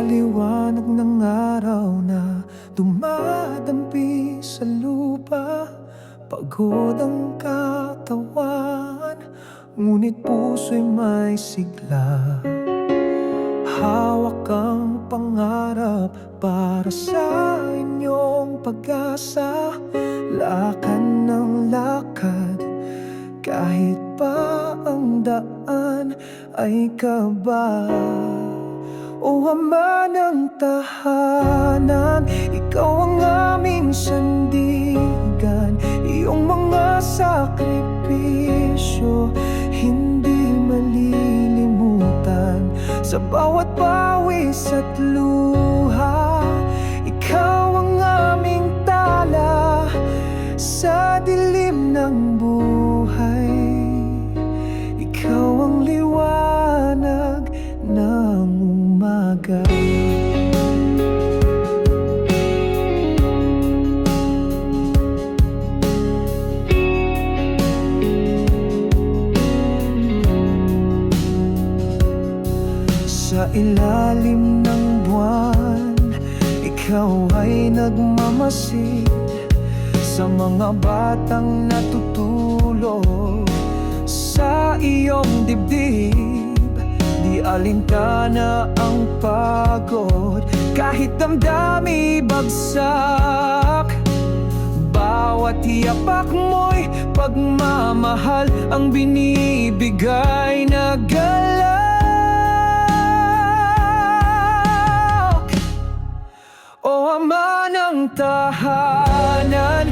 liwanag ng araw na dumadampi sa lupa. Pagod ang katawan, ngunit puso'y may sigla. Hawak ang pangarap para sa inyong pag-asa. Lakan ng lakad kahit pa ang daan ay kabal o Ama ng tahanan Ikaw ang aming sandigan. Iyong mga sakripisyo Hindi malilimutan. Sa bawat pawis at luha Ikaw ang aming tala. Sa dilim ng buhay umaga Sa ilalim ng buwan Ikaw ay nagmamasid. Sa mga batang natutulog Sa iyong dibdib Di alintana ang pagod? Kahit damdami bagsak bawat yapak mo'y pagmamahal Ang binibigay na galak O Ama ng tahanan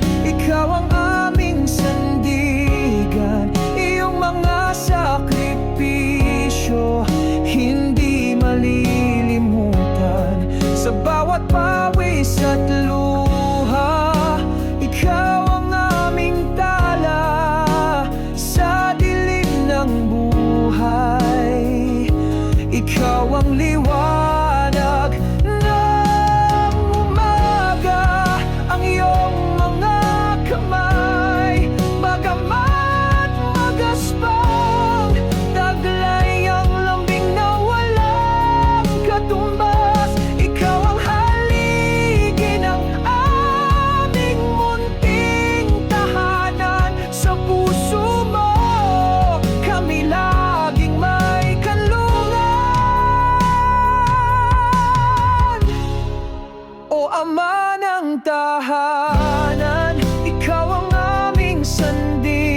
ikaw ang liwanag. ama ng tahanan Ikaw ang aming sandi